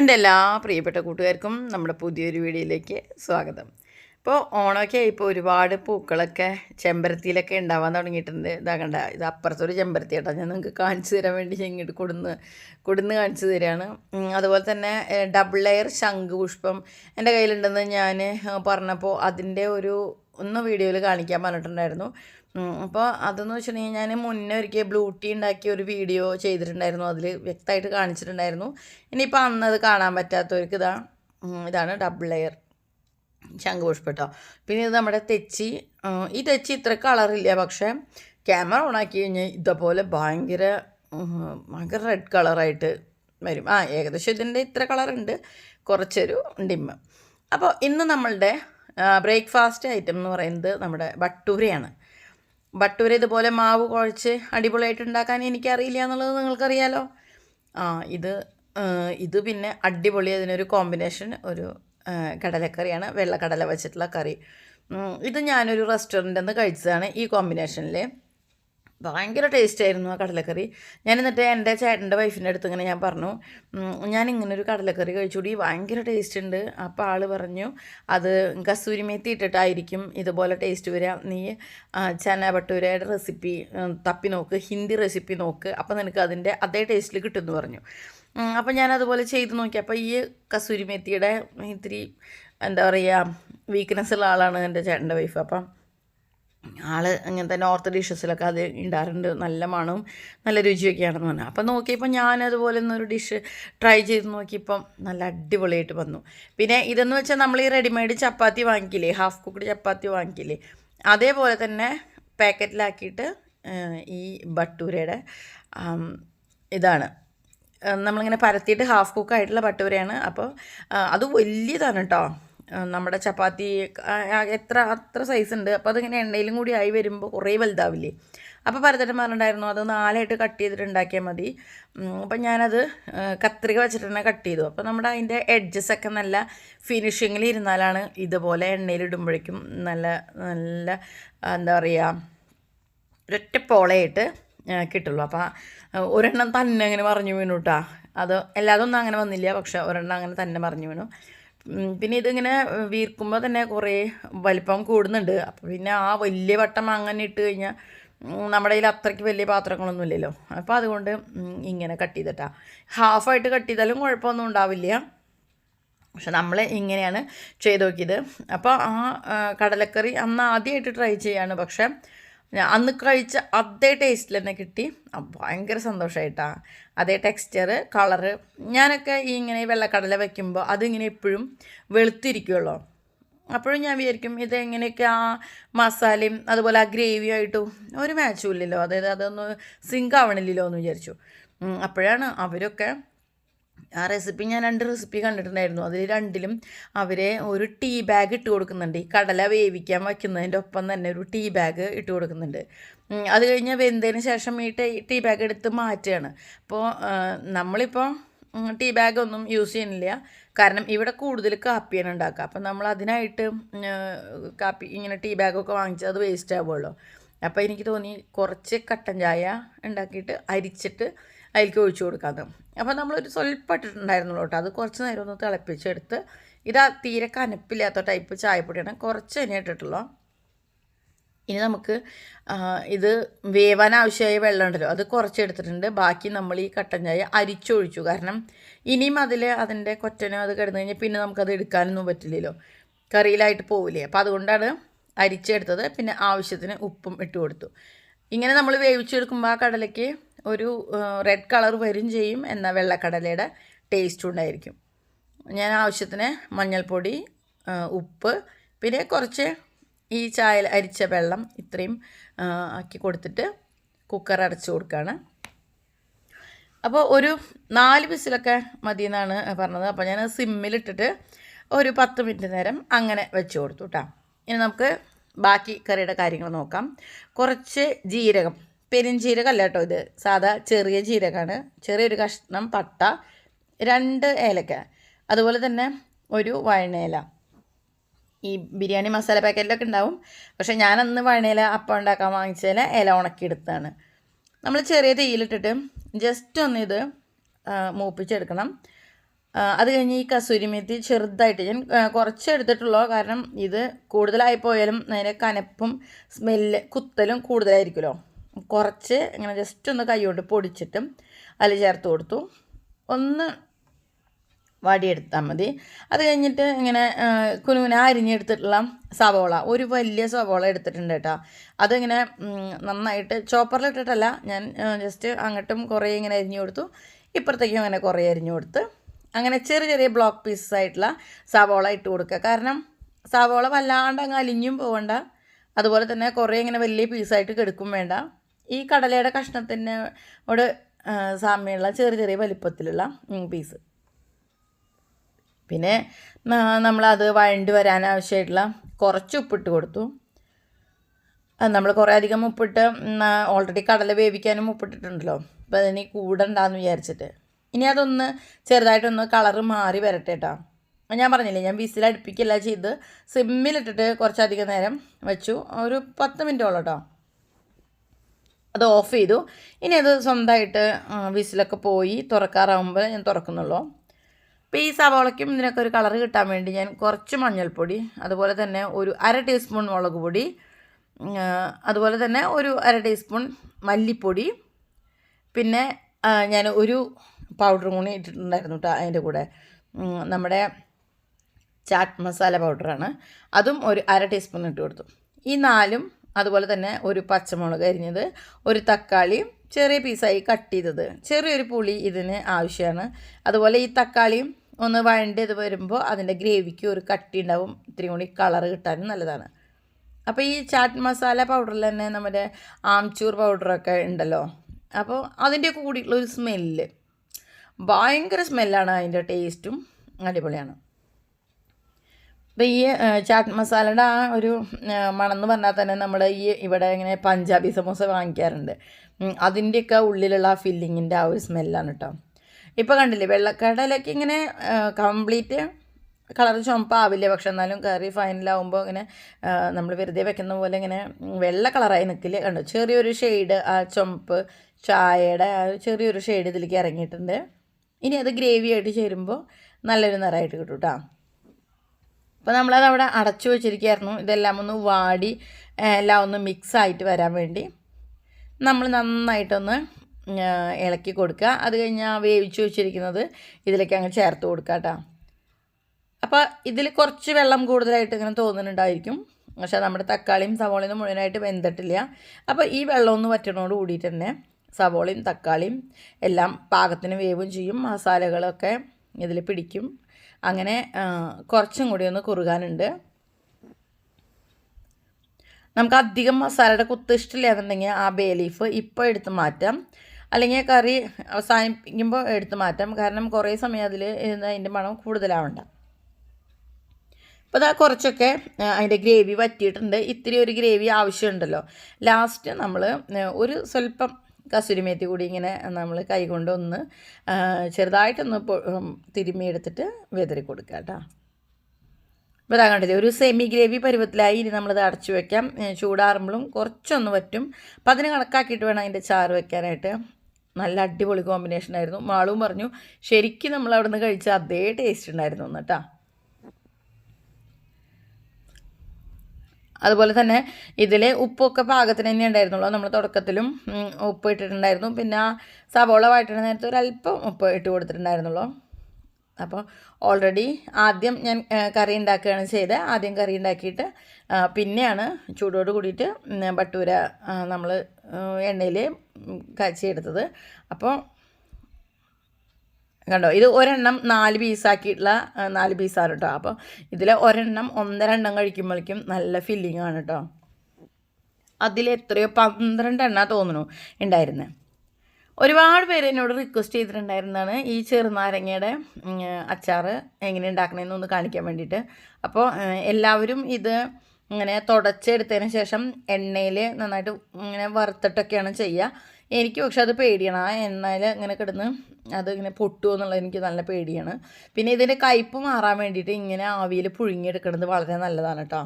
എന്റെ എല്ലാ പ്രിയപ്പെട്ട കൂട്ടുകാർക്കും നമ്മുടെ പുതിയൊരു വീഡിയോയിലേക്ക് സ്വാഗതം. ഇപ്പോൾ ഓണമൊക്കെ ഇപ്പോൾ ഒരുപാട് പൂക്കളൊക്കെ ചെമ്പരത്തിയിലൊക്കെ ഉണ്ടാവാൻ തുടങ്ങിയിട്ടുണ്ട്. ഇതാ കണ്ട ഇത് അപ്പുറത്തൊരു ചെമ്പരത്തി കേട്ടോ. ഞാൻ നിങ്ങൾക്ക് കാണിച്ചു തരാൻ വേണ്ടി ഞാൻ ഇങ്ങോട്ട് കൊടുന്ന് കൊടുന്ന് കാണിച്ചു തരികയാണ് അതുപോലെ തന്നെ ഡബിൾ ലെയർ ശംഖുപുഷ്പം എന്റെ കയ്യിലുണ്ടെന്ന് ഞാൻ പറഞ്ഞപ്പോൾ അതിന്റെ ഒരു ഒന്ന് വീഡിയോയിൽ കാണിക്കാൻ പറഞ്ഞിട്ടുണ്ടായിരുന്നു. അപ്പോൾ അതെന്ന് വെച്ചിട്ടുണ്ടെങ്കിൽ ഞാൻ മുന്നേ ഒരിക്കൽ ബ്ലൂ ടീ ഉണ്ടാക്കിയ ഒരു വീഡിയോ ചെയ്തിട്ടുണ്ടായിരുന്നു. അതിൽ വ്യക്തമായിട്ട് കാണിച്ചിട്ടുണ്ടായിരുന്നു. ഇനിയിപ്പോൾ അന്ന് അത് കാണാൻ പറ്റാത്തവർക്ക് ഇതാ ഇതാണ് ഡബിൾ ലെയർ ശംഖുപുഷ്പം കേട്ടോ പിന്നെ ഇത് നമ്മുടെ തെച്ചി ഈ തെച്ചി ഇത്ര കളറില്ല പക്ഷേ ക്യാമറ ഓൺ ആക്കി കഴിഞ്ഞാൽ ഇതേപോലെ ഭയങ്കര ഭയങ്കര റെഡ് കളറായിട്ട് വരും. ആ ഏകദേശം ഇതിന്റെ ഇത്ര കളറുണ്ട് കുറച്ചൊരു ഡിമ്മ്. അപ്പോൾ ഇന്ന് നമ്മളുടെ ബ്രേക്ക്ഫാസ്റ്റ് ഐറ്റം എന്ന് പറയുന്നത് നമ്മുടെ ബട്ടൂരയാണ് ബട്ടൂര ഇതുപോലെ മാവ് കുഴച്ച് അടിപൊളിയായിട്ട് ഉണ്ടാക്കാൻ എനിക്കറിയില്ല എന്നുള്ളത് നിങ്ങൾക്കറിയാലോ? ആ ഇത് ഇത് പിന്നെ അടിപൊളി അതിനൊരു കോമ്പിനേഷൻ ഒരു കടലക്കറിയാണ്. വെള്ളക്കടല വെച്ചിട്ടുള്ള കറി. ഇത് ഞാനൊരു റെസ്റ്റോറന്റിൽ നിന്ന് കഴിച്ചതാണ് ഈ കോമ്പിനേഷനിൽ ഭയങ്കര ടേസ്റ്റ് ആയിരുന്നു ആ കടലക്കറി. ഞാൻ എന്നിട്ട് എന്റെ ചേട്ടന്റെ വൈഫിന്റെ അടുത്ത് ഇങ്ങനെ ഞാൻ പറഞ്ഞു ഞാൻ ഇങ്ങനെ ഒരു കടലക്കറി കഴിച്ചുകൂടി ഭയങ്കര ടേസ്റ്റ് ഉണ്ട്. അപ്പോൾ ആൾ പറഞ്ഞു അത് കസൂരി മേത്തി ഇട്ടിട്ടായിരിക്കും ഇതുപോലെ ടേസ്റ്റ് വരിക നീ ചന ഭട്ടൂരയുടെ റെസിപ്പി തപ്പി നോക്ക് ഹിന്ദി റെസിപ്പി നോക്ക്. അപ്പോൾ നിനക്ക് അതിന്റെ അതേ ടേസ്റ്റിൽ കിട്ടുമെന്ന് പറഞ്ഞു. അപ്പം ഞാൻ അതുപോലെ ചെയ്ത് നോക്കി. അപ്പോൾ ഈ കസൂരി മേത്തിയുടെ ഇത്തിരി എന്താ പറയുക വീക്ക്നെസ് ഉള്ള ആളാണ് എന്റെ ചേട്ടന്റെ വൈഫ് അപ്പം ആൾ അങ്ങനത്തെ നോർത്ത് ഡിഷസിലൊക്കെ അത് ഇടാറുണ്ട്. നല്ല മണവും നല്ല രുചിയൊക്കെയാണെന്ന് പറഞ്ഞു. അപ്പം നോക്കിയപ്പോൾ ഞാനതുപോലെ ഒന്നൊരു ഡിഷ് ട്രൈ ചെയ്ത് നോക്കിയപ്പം നല്ല അടിപൊളിയായിട്ട് വന്നു. പിന്നെ ഇതെന്ന് വെച്ചാൽ നമ്മൾ ഈ റെഡിമെയ്ഡ് ചപ്പാത്തി വാങ്ങിക്കില്ലേ ഹാഫ് കുക്ക്ഡ് ചപ്പാത്തി വാങ്ങിക്കില്ലേ അതേപോലെ തന്നെ പാക്കറ്റിലാക്കിയിട്ട് ഈ ബട്ടൂരയുടെ ഇതാണ്. നമ്മളിങ്ങനെ പരത്തിയിട്ട് ഹാഫ് കുക്കായിട്ടുള്ള ബട്ടൂരയാണ്. അപ്പോൾ അത് വലിയതാണ് കേട്ടോ നമ്മുടെ ചപ്പാത്തി എത്ര അത്ര സൈസ് ഉണ്ട്. അപ്പോൾ അതിങ്ങനെ എണ്ണയിലും കൂടി ആയി വരുമ്പോൾ കുറേ വലുതാവില്ലേ? അപ്പോൾ പരത്തേട്ടൻ പറഞ്ഞിട്ടുണ്ടായിരുന്നു അത് നാലായിട്ട് കട്ട് ചെയ്തിട്ട് ഉണ്ടാക്കിയാൽ മതി. അപ്പം ഞാനത് കത്രിക വെച്ചിട്ട് തന്നെ കട്ട് ചെയ്തു. അപ്പോൾ നമ്മുടെ അതിന്റെ എഡ്ജസ് ഒക്കെ നല്ല ഫിനിഷിങ്ങിൽ ഇരുന്നാലാണ് ഇതുപോലെ എണ്ണയിലിടുമ്പോഴേക്കും നല്ല നല്ല എന്താ പറയുക ഒരൊറ്റ പോളയായിട്ട് കിട്ടുള്ളൂ. അപ്പോൾ ഒരെണ്ണം തന്നെ അങ്ങനെ പറഞ്ഞു വീണു കേട്ടോ അത് എല്ലാതൊന്നും അങ്ങനെ വന്നില്ല. പക്ഷെ ഒരെണ്ണം അങ്ങനെ തന്നെ പറഞ്ഞു വീണു. പിന്നെ ഇതിങ്ങനെ വീർക്കുമ്പോൾ തന്നെ കുറേ വലിപ്പം കൂടുന്നുണ്ട്. അപ്പോൾ പിന്നെ ആ വലിയ വട്ടം അങ്ങനെ ഇട്ട് കഴിഞ്ഞാൽ നമ്മുടെ കയ്യിൽ അത്രയ്ക്ക് വലിയ പാത്രങ്ങളൊന്നും ഇല്ലല്ലോ. അപ്പോൾ അതുകൊണ്ട് ഇങ്ങനെ കട്ട് ചെയ്തിട്ടാ. ഹാഫായിട്ട് കട്ട് ചെയ്താലും കുഴപ്പമൊന്നും ഉണ്ടാവില്ല. പക്ഷെ നമ്മൾ ഇങ്ങനെയാണ് ചെയ്ത് നോക്കിയത്. അപ്പോൾ ആ കടലക്കറി അന്ന് ആദ്യമായിട്ട് ട്രൈ ചെയ്യാണ്. പക്ഷേ അന്ന് കഴിച്ച അതേ ടേസ്റ്റിൽ തന്നെ കിട്ടി. ഭയങ്കര സന്തോഷമായിട്ടാ അതേ ടെക്സ്ചർ കളറ് ഞാനൊക്കെ ഈ ഇങ്ങനെ വെള്ളക്കടല വയ്ക്കുമ്പോൾ അതിങ്ങനെ എപ്പോഴും വെളുത്തിരിക്കുമല്ലോ അപ്പോഴും ഞാൻ വിചാരിക്കും ഇത് എങ്ങനെയൊക്കെ ആ മസാലയും അതുപോലെ ആ ഗ്രേവിയായിട്ടും ഒരു മാച്ചും ഇല്ലല്ലോ. അതായത് അതൊന്ന് സിങ്ക് ആവണില്ലല്ലോ എന്ന് വിചാരിച്ചു അപ്പോഴാണ് അവരൊക്കെ ആ റെസിപ്പി ഞാൻ രണ്ട് റെസിപ്പി കണ്ടിട്ടുണ്ടായിരുന്നു. അതിൽ രണ്ടിലും അവരെ ഒരു ടീ ബാഗ് ഇട്ട് കൊടുക്കുന്നുണ്ട്. ഈ കടല വേവിക്കാൻ വയ്ക്കുന്നതിന്റെ ഒപ്പം തന്നെ ഒരു ടീ ബാഗ് ഇട്ട് കൊടുക്കുന്നുണ്ട്. അത് കഴിഞ്ഞ് വെന്തതിന് ശേഷം ഈ ടീ ബാഗ് എടുത്ത് മാറ്റുകയാണ്. അപ്പോൾ നമ്മളിപ്പോൾ ടീ ബാഗ് ഒന്നും യൂസ് ചെയ്യുന്നില്ല. കാരണം ഇവിടെ കൂടുതൽ കാപ്പിയാണ് ഉണ്ടാക്കുക. അപ്പം നമ്മൾ അതിനായിട്ട് കാപ്പി ഇങ്ങനെ ടീ ബാഗൊക്കെ വാങ്ങിച്ചാൽ അത് വേസ്റ്റ് ആവുമല്ലോ അപ്പോൾ എനിക്ക് തോന്നി കുറച്ച് കട്ടൻ ചായ ഉണ്ടാക്കിയിട്ട് അരിച്ചിട്ട് അതിലേക്ക് ഒഴിച്ചു കൊടുക്കാതെ. അപ്പോൾ നമ്മളൊരു സ്വല്പം ഇട്ടിട്ടുണ്ടായിരുന്നുള്ളൂ കേട്ടോ. അത് കുറച്ച് നേരം ഒന്ന് തിളപ്പിച്ചെടുത്ത് ഇതാ തീരെ കനപ്പില്ലാത്ത ടൈപ്പ് ചായപ്പൊടിയാണ്. കുറച്ച് തന്നെ ഇട്ടിട്ടുള്ളൂ. ഇനി നമുക്ക് ഇത് വേവാൻ ആവശ്യമായ വെള്ളം ഉണ്ടല്ലോ അത് കുറച്ച് എടുത്തിട്ടുണ്ട്. ബാക്കി നമ്മൾ ഈ കട്ടൻ ചായ അരിച്ചൊഴിച്ചു. കാരണം ഇനിയും അതിൽ അതിന്റെ കൊറ്റനോ അത് കിടന്നു കഴിഞ്ഞാൽ പിന്നെ നമുക്കത് എടുക്കാനൊന്നും പറ്റില്ലല്ലോ. കറിയിലായിട്ട് പോവില്ലേ. അപ്പോൾ അതുകൊണ്ടാണ് അരിച്ചെടുത്തത്. പിന്നെ ആവശ്യത്തിന് ഉപ്പും ഇട്ട് കൊടുത്തു. ഇങ്ങനെ നമ്മൾ വേവിച്ചെടുക്കുമ്പോൾ ആ കടലയ്ക്ക് ഒരു റെഡ് കളർ വരും ചെയ്യും എന്നാൽ വെള്ളക്കടലയുടെ ടേസ്റ്റ് ഉണ്ടായിരിക്കും. ഞാൻ ആവശ്യത്തിന് മഞ്ഞൾപ്പൊടി ഉപ്പ് പിന്നെ കുറച്ച് ഈ ചായ അരിച്ച വെള്ളം ഇത്രയും ആക്കി കൊടുത്തിട്ട് കുക്കർ അടച്ചു കൊടുക്കുകയാണ് അപ്പോൾ ഒരു നാല് വിസിലൊക്കെ മതി എന്നാണ് പറഞ്ഞത്. അപ്പോൾ ഞാൻ സിമ്മിലിട്ടിട്ട് ഒരു പത്ത് മിനിറ്റ് നേരം അങ്ങനെ വെച്ച് കൊടുത്തു കേട്ടോ ഇനി നമുക്ക് ബാക്കി കറിയുടെ കാര്യങ്ങൾ നോക്കാം. കുറച്ച് ജീരകം പെരുംജീരകം അല്ല കേട്ടോ ഇത്. സാധാ ചെറിയ ജീരകമാണ് ചെറിയൊരു കഷ്ണം പട്ട രണ്ട് ഏലക്ക. അതുപോലെ തന്നെ ഒരു വഴണേല ഈ ബിരിയാണി മസാല പാക്കറ്റിലൊക്കെ ഉണ്ടാവും. പക്ഷേ ഞാനന്ന് വഴണേല അപ്പം ഉണ്ടാക്കാൻ വാങ്ങിച്ചതിൽ ഇല ഉണക്കിയെടുത്താണ് നമ്മൾ ചെറിയ തീയിലിട്ടിട്ട് ജസ്റ്റ് ഒന്ന് ഇത് ആ, മൂപ്പിച്ചെടുക്കണം. അത് കഴിഞ്ഞ് ഈ കസൂരി മെത്തി ചെറുതായിട്ട് ഞാൻ കുറച്ച് എടുത്തിട്ടുള്ളൂ. കാരണം ഇത് കൂടുതലായി പോയാലും അതിന്റെ കനപ്പും സ്മെല്ല് കുത്തലും കൂടുതലായിരിക്കുമല്ലോ. കുറച്ച് ഇങ്ങനെ ജസ്റ്റ് ഒന്ന് കൈകൊണ്ട് പൊടിച്ചിട്ടും അതിൽ ചേർത്ത് കൊടുത്തു. ഒന്ന് വാടിയെടുത്താൽ മതി. അത് കഴിഞ്ഞിട്ട് ഇങ്ങനെ കുനുകുന അരിഞ്ഞെടുത്തിട്ടുള്ള സവോള ഒരു വലിയ സവോള എടുത്തിട്ടുണ്ട് കേട്ടോ. അതിങ്ങനെ നന്നായിട്ട് ചോപ്പറിലിട്ടിട്ടല്ല ഞാൻ ജസ്റ്റ് അങ്ങോട്ടും കുറേ ഇങ്ങനെ അരിഞ്ഞു കൊടുത്തു. ഇപ്പുറത്തേക്കും അങ്ങനെ കുറേ അരിഞ്ഞു കൊടുത്ത് അങ്ങനെ ചെറിയ ചെറിയ ബ്ലോക്ക് പീസസ് ആയിട്ടുള്ള സവോള ഇട്ട് കൊടുക്കുക. കാരണം സവോള വല്ലാണ്ട് അങ്ങ് അലിഞ്ഞും പോകണ്ട അതുപോലെ തന്നെ കുറേ ഇങ്ങനെ വലിയ പീസായിട്ട് കെടുക്കും വേണ്ട. ഈ കടലയുടെ കഷ്ണത്തിനോട് സാമ്യമുള്ള ചെറിയ ചെറിയ വലിപ്പത്തിലുള്ള പീസ്. പിന്നെ നമ്മളത് വഴണ്ടി വരാൻ ആവശ്യമായിട്ടുള്ള കുറച്ച് ഉപ്പിട്ട് കൊടുത്തു. നമ്മൾ കുറേ അധികം ഉപ്പിട്ട് ഓൾറെഡി കടല വേവിക്കാനും ഉപ്പിട്ടിട്ടുണ്ടല്ലോ. അപ്പോൾ അതിന് കൂടണ്ടാന്ന് വിചാരിച്ചിട്ട്. ഇനി അതൊന്ന് ചെറുതായിട്ടൊന്ന് കളറ് മാറി വരട്ടെ കേട്ടോ ഞാൻ പറഞ്ഞില്ലേ ഞാൻ വിസിൽ അടുപ്പിക്കല്ല ചെയ്ത് സിമ്മിലിട്ടിട്ട് കുറച്ചധികം നേരം വെച്ചു. ഒരു പത്ത് മിനിറ്റോളം കേട്ടോ അത് ഓഫ് ചെയ്തു. ഇനി അത് സ്വന്തമായിട്ട് വിസിലൊക്കെ പോയി തുറക്കാറാകുമ്പോൾ ഞാൻ തുറക്കുന്നുള്ളൂ. അപ്പോൾ ഈ സവാളയ്ക്കും ഇതിനൊക്കെ ഒരു കളർ കിട്ടാൻ വേണ്ടി ഞാൻ കുറച്ച് മഞ്ഞൾപ്പൊടി അതുപോലെ തന്നെ ഒരു അര ടീസ്പൂൺ മുളക് പൊടി അതുപോലെ തന്നെ ഒരു അര ടീസ്പൂൺ മല്ലിപ്പൊടി പിന്നെ ഞാൻ ഒരു പൗഡർ കൂടി ഇട്ടിട്ടുണ്ടായിരുന്നു കേട്ടോ അതിന്റെ കൂടെ. നമ്മുടെ ചാറ്റ് മസാല പൗഡറാണ് അതും ഒരു അര ടീസ്പൂൺ ഇട്ട് കൊടുത്തു. ഈ നാലും അതുപോലെ തന്നെ ഒരു പച്ചമുളക് അരിഞ്ഞത് ഒരു തക്കാളിയും ചെറിയ പീസായി കട്ട് ചെയ്തത്. ചെറിയൊരു പുളി ഇതിന് ആവശ്യമാണ്. അതുപോലെ ഈ തക്കാളിയും ഒന്ന് വഴണ്ടത് വരുമ്പോൾ അതിന്റെ ഗ്രേവിക്ക് ഒരു കട്ടി ഉണ്ടാവും. ഇത്തിരി കൂടി കളർ കിട്ടാനും നല്ലതാണ്. അപ്പോൾ ഈ ചാറ്റ് മസാല പൗഡറിൽ തന്നെ നമ്മുടെ ആംചൂർ പൗഡറൊക്കെ ഉണ്ടല്ലോ. അപ്പോൾ അതിന്റെയൊക്കെ കൂടിയിട്ടുള്ള ഒരു സ്മെല്ല്. ഭയങ്കര സ്മെല്ലാണ് അതിന്റെ ടേസ്റ്റും അടിപൊളിയാണ്. അപ്പോൾ ഈ ചാട്ട് മസാലയുടെ ആ ഒരു മണമെന്ന് പറഞ്ഞാൽ തന്നെ നമ്മുടെ ഈ ഇവിടെ ഇങ്ങനെ പഞ്ചാബി സമോസ വാങ്ങിക്കാറുണ്ട്. അതിന്റെയൊക്കെ ഉള്ളിലുള്ള ആ ഫില്ലിങ്ങിന്റെ ആ ഒരു സ്മെല്ലാണ് കേട്ടോ ഇപ്പോൾ കണ്ടില്ലേ വെള്ളക്കടലൊക്കെ ഇങ്ങനെ കംപ്ലീറ്റ് കളർ ചുമപ്പാവില്ല പക്ഷെ എന്നാലും കറി ഫൈനലാവുമ്പോൾ ഇങ്ങനെ നമ്മൾ വെറുതെ വെക്കുന്ന പോലെ ഇങ്ങനെ വെള്ള കളറായി നിൽക്കില്ല കണ്ടോ? ചെറിയൊരു ഷെയ്ഡ് ആ ചുമപ്പ് ചായയുടെ ആ ചെറിയൊരു ഷെയ്ഡ് ഇതിലേക്ക് ഇറങ്ങിയിട്ടുണ്ട്. ഇനി അത് ഗ്രേവി ആയിട്ട് ചേരുമ്പോൾ നല്ലൊരു നിറമായിട്ട് കിട്ടും കേട്ടോ അപ്പോൾ നമ്മളത് അവിടെ അടച്ചു വെച്ചിരിക്കുകയായിരുന്നു. ഇതെല്ലാം ഒന്ന് വാടി എല്ലാം ഒന്ന് മിക്സ് ആയിട്ട് വരാൻ വേണ്ടി. നമ്മൾ നന്നായിട്ടൊന്ന് ഇളക്കി കൊടുക്കുക. അത് കഴിഞ്ഞ് വേവിച്ചു വെച്ചിരിക്കുന്നത് ഇതിലേക്ക് അങ്ങ് ചേർത്ത് കൊടുക്കുക കേട്ടോ. അപ്പോൾ ഇതിൽ കുറച്ച് വെള്ളം കൂടുതലായിട്ട് ഇങ്ങനെ തോന്നുന്നുണ്ടായിരിക്കും. പക്ഷേ നമ്മുടെ തക്കാളിയും സവോളയും മുഴുവനായിട്ട് വെന്തിട്ടില്ല. അപ്പോൾ ഈ വെള്ളം ഒന്ന് വറ്റണോട് കൂടിയിട്ട് തന്നെ സവോളയും തക്കാളിയും എല്ലാം പാകത്തിന് വേവും ചെയ്യും. മസാലകളൊക്കെ ഇതിൽ പിടിക്കും. അങ്ങനെ കുറച്ചും കൂടി ഒന്ന് കുറുകാനുണ്ട്. നമുക്ക് അധികം മസാലയുടെ കുത്ത് ഇഷ്ടമില്ല എന്നുണ്ടെങ്കിൽ ആ ബേ ലീഫ് ഇപ്പോൾ എടുത്ത് മാറ്റാം. അല്ലെങ്കിൽ കറി അവസാനിപ്പിക്കുമ്പോൾ എടുത്ത് മാറ്റാം. കാരണം കുറേ സമയം അതിൽ അതിന്റെ മണം കൂടുതലാവണ്ട. അപ്പോൾ അതാ കുറച്ചൊക്കെ അതിന്റെ ഗ്രേവി വറ്റിയിട്ടുണ്ട്. ഇത്തിരി ഒരു ഗ്രേവി ആവശ്യമുണ്ടല്ലോ. ലാസ്റ്റ് നമ്മൾ ഒരു സ്വല്പം കസുരിമേത്തി കൂടി ഇങ്ങനെ നമ്മൾ കൈകൊണ്ട് ഒന്ന് ആ, ചെറുതായിട്ടൊന്ന് തിരുമ്മിയെടുത്തിട്ട് വെതറി കൊടുക്കുക കേട്ടോ. അപ്പോൾ ഇതാ കണ്ടില്ലേ ഒരു സെമി ഗ്രേവി പരുവത്തിലായി ഇനി നമ്മളത് അടച്ചു വെക്കാം. ചൂടാറുമ്പോഴും കുറച്ചൊന്ന് പറ്റും അപ്പം അതിന് കണക്കാക്കിയിട്ട് വേണം അതിന്റെ ചാറ് വെക്കാനായിട്ട്. നല്ല അടിപൊളി കോമ്പിനേഷൻ ആയിരുന്നു. മാളും പറഞ്ഞു ശരിക്കും നമ്മൾ അവിടെ നിന്ന് കഴിച്ച അതേ ടേസ്റ്റ് ഉണ്ടായിരുന്നു എന്നിട്ടാ അതുപോലെ തന്നെ ഇതിൽ ഉപ്പൊക്കെ പാകത്തിന് തന്നെ ഉണ്ടായിരുന്നുള്ളൂ. നമ്മൾ തുടക്കത്തിലും ഉപ്പ് ഇട്ടിട്ടുണ്ടായിരുന്നു. പിന്നെ സവോള വാട്ടിടുന്ന നേരത്തെ ഒരല്പം ഉപ്പ് ഇട്ട് കൊടുത്തിട്ടുണ്ടായിരുന്നുള്ളൂ. അപ്പോൾ ഓൾറെഡി ആദ്യം ഞാൻ കറി ഉണ്ടാക്കുകയാണ് ചെയ്തത്. ആദ്യം കറി ഉണ്ടാക്കിയിട്ട് പിന്നെയാണ് ചൂടോട് കൂടിയിട്ട് ബട്ടൂര നമ്മൾ എണ്ണയിൽ കാച്ചിയെടുത്തത്. അപ്പോൾ കണ്ടോ? ഇത് ഒരെണ്ണം നാല് പീസാക്കിയിട്ടുള്ള നാല് പീസാണ് കേട്ടോ അപ്പോൾ ഇതിൽ ഒരെണ്ണം ഒന്നരെണ്ണം കഴിക്കുമ്പോഴേക്കും നല്ല ഫില്ലിംഗ് ആണ് കേട്ടോ അതിൽ എത്രയോ പന്ത്രണ്ട് എണ്ണ തോന്നുന്നു ഉണ്ടായിരുന്നത് ഒരുപാട് പേര് എന്നോട് റിക്വസ്റ്റ് ചെയ്തിട്ടുണ്ടായിരുന്നതാണ് ഈ ചെറുനാരങ്ങയുടെ അച്ചാർ എങ്ങനെ ഉണ്ടാക്കണമെന്ന് ഒന്ന് കാണിക്കാൻ വേണ്ടിയിട്ട്. അപ്പോൾ എല്ലാവരും ഇത് ഇങ്ങനെ തുടച്ചെടുത്തതിന് ശേഷം എണ്ണയിൽ നന്നായിട്ട് ഇങ്ങനെ വറുത്തിട്ടൊക്കെയാണ് ചെയ്യുക എനിക്ക് പക്ഷെ അത് പേടിയാണ്. ആ എണ്ണയിൽ ഇങ്ങനെ കിടന്ന് അത് ഇങ്ങനെ പൊട്ടുമോ എന്നുള്ളത് എനിക്ക് നല്ല പേടിയാണ്. പിന്നെ ഇതിന്റെ കയ്പ്പ് മാറാൻ വേണ്ടിയിട്ട് ഇങ്ങനെ ആവിയിൽ പുഴുങ്ങിയെടുക്കുന്നത് വളരെ നല്ലതാണ് കേട്ടോ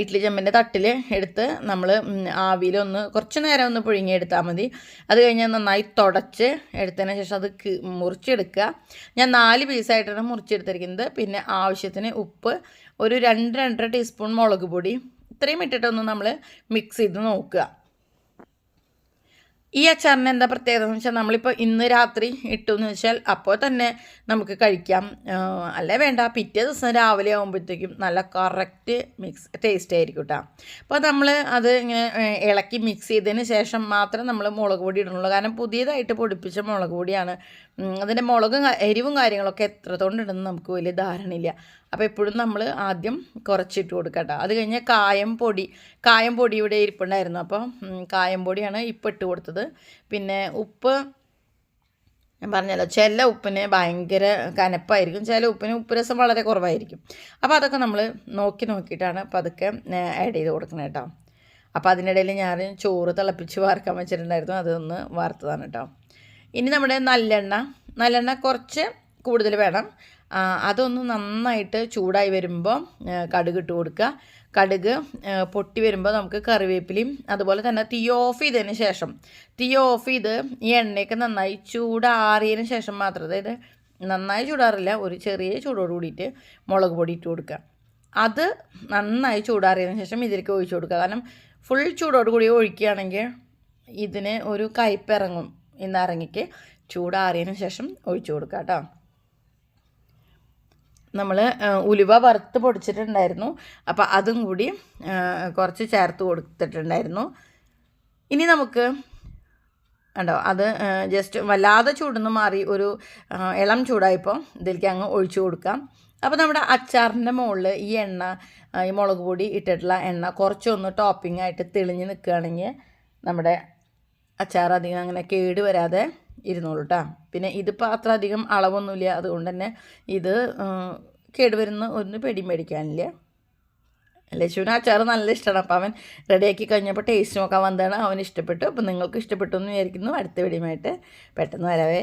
ഇഡ്ഡലി ചെമ്പിന്റെ തട്ടിൽ എടുത്ത് നമ്മൾ ആവിയിലൊന്ന് കുറച്ച് നേരം ഒന്ന് പുഴുങ്ങിയെടുത്താൽ മതി. അത് കഴിഞ്ഞാൽ നന്നായി തുടച്ച് എടുത്തതിന് ശേഷം അത് മുറിച്ചെടുക്കുക. ഞാൻ നാല് പീസായിട്ടാണ് മുറിച്ചെടുത്തിരിക്കുന്നത്. പിന്നെ ആവശ്യത്തിന് ഉപ്പ് ഒരു രണ്ട് രണ്ടര ടീസ്പൂൺ മുളക് പൊടി. ഇത്രയും ഇട്ടിട്ടൊന്ന് നമ്മൾ മിക്സ് ചെയ്ത് നോക്കുക. ഈ അച്ചാറിന് എന്താ പ്രത്യേകത എന്ന് വെച്ചാൽ നമ്മളിപ്പോൾ ഇന്ന് രാത്രി ഇട്ടു എന്ന് വെച്ചാൽ അപ്പോൾ തന്നെ നമുക്ക് കഴിക്കാം. അല്ലേ വേണ്ട പിറ്റേ ദിവസം രാവിലെ ആകുമ്പോഴത്തേക്കും നല്ല കറക്റ്റ് മിക്സ് ടേസ്റ്റ് ആയിരിക്കും കേട്ടോ അപ്പോൾ നമ്മൾ അത് ഇങ്ങനെ ഇളക്കി മിക്സ് ചെയ്തതിന് ശേഷം മാത്രം നമ്മൾ മുളക് പൊടി ഇടണുള്ളൂ. കാരണം പുതിയതായിട്ട് പൊടിപ്പിച്ച മുളക് പൊടിയാണ്. അതിന്റെ മുളകും എരിവും കാര്യങ്ങളൊക്കെ എത്രത്തോണ്ട് ഇടുന്നു നമുക്ക് വലിയ ധാരണയില്ല. അപ്പോൾ എപ്പോഴും നമ്മൾ ആദ്യം കുറച്ചിട്ട് കൊടുക്കുക കേട്ടോ അത് കഴിഞ്ഞ് കായം പൊടി കായം പൊടി ഇവിടെ ഇരിപ്പുണ്ടായിരുന്നു. അപ്പോൾ കായം പൊടിയാണ് ഇപ്പം ഇട്ട് കൊടുത്തത്. പിന്നെ ഉപ്പ് ഞാൻ പറഞ്ഞല്ലോ ചില ഉപ്പിന് ഭയങ്കര കനപ്പായിരിക്കും. ചില ഉപ്പിന് ഉപ്പ് രസം വളരെ കുറവായിരിക്കും. അപ്പോൾ അതൊക്കെ നമ്മൾ നോക്കി നോക്കിയിട്ടാണ് പതുക്കെ ആഡ് ചെയ്ത് കൊടുക്കണം കേട്ടോ അപ്പോൾ അതിനിടയിൽ ഞാൻ ചോറ് തിളപ്പിച്ച് വാർക്കാൻ വെച്ചിട്ടുണ്ടായിരുന്നു. അതൊന്ന് വാർത്തതാണ് കേട്ടോ ഇനി നമ്മുടെ നല്ലെണ്ണ. നല്ലെണ്ണ കുറച്ച് കൂടുതൽ വേണം. അതൊന്ന് നന്നായിട്ട് ചൂടായി വരുമ്പോൾ കടുക് ഇട്ട് കൊടുക്കുക. കടുക് പൊട്ടി വരുമ്പോൾ നമുക്ക് കറിവേപ്പിലയും അതുപോലെ തന്നെ തീ ഓഫ് ചെയ്തതിന് ശേഷം തീ ഓഫ് ചെയ്ത് ഈ എണ്ണയൊക്കെ നന്നായി ചൂടാറിയതിന് ശേഷം മാത്രം അതായത് നന്നായി ചൂടാറില്ല ഒരു ചെറിയ ചൂടോട് കൂടിയിട്ട് മുളക് പൊടി ഇട്ട് കൊടുക്കുക. അത് നന്നായി ചൂടാറിയതിന് ശേഷം ഇതിലേക്ക് ഒഴിച്ചു കൊടുക്കുക. കാരണം ഫുൾ ചൂടോട് കൂടി ഒഴിക്കുകയാണെങ്കിൽ ഇതിന് ഒരു കയ്പ്പിറങ്ങും ഇന്നിറങ്ങിക്ക് ചൂടാറിയതിന് ശേഷം ഒഴിച്ചു കൊടുക്കുക കേട്ടോ. നമ്മൾ ഉലുവ വറുത്ത് പൊടിച്ചിട്ടുണ്ടായിരുന്നു. അപ്പോൾ അതും കൂടി കുറച്ച് ചേർത്ത് കൊടുത്തിട്ടുണ്ടായിരുന്നു. ഇനി നമുക്ക് ഉണ്ടോ അത് ജസ്റ്റ് വല്ലാതെ ചൂടൊന്ന് മാറി ഒരു ഇളം ചൂടായപ്പോൾ ഇതിലേക്ക് അങ്ങ് ഒഴിച്ചു കൊടുക്കാം. അപ്പോൾ നമ്മുടെ അച്ചാറിന്റെ മുകളിൽ ഈ എണ്ണ ഈ മുളക് പൊടി ഇട്ടിട്ടുള്ള എണ്ണ കുറച്ചൊന്ന് ടോപ്പിംഗ് ആയിട്ട് തെളിഞ്ഞ് നിൽക്കുകയാണെങ്കിൽ നമ്മുടെ അച്ചാർ അധികം അങ്ങനെ കേട് വരാതെ ഇരുന്നോളൂ കേട്ടോ പിന്നെ ഇതിപ്പോൾ അത്ര അധികം അളവൊന്നുമില്ല. അതുകൊണ്ട് തന്നെ ഇത് കേടുവരുന്ന ഒന്ന് പെടി മേടിക്കാനില്ല. ലക്ഷ്മിന് അച്ചാർ നല്ല ഇഷ്ടമാണ് അപ്പോൾ അവൻ റെഡിയാക്കി കഴിഞ്ഞപ്പോൾ ടേസ്റ്റ് നോക്കാൻ വന്നതാണ്. അവൻ ഇഷ്ടപ്പെട്ടു. അപ്പോൾ നിങ്ങൾക്ക് ഇഷ്ടപ്പെട്ടു എന്ന് വിചാരിക്കുന്നു. അടുത്ത വെടിയുമായിട്ട് പെട്ടെന്ന് വരാവേ.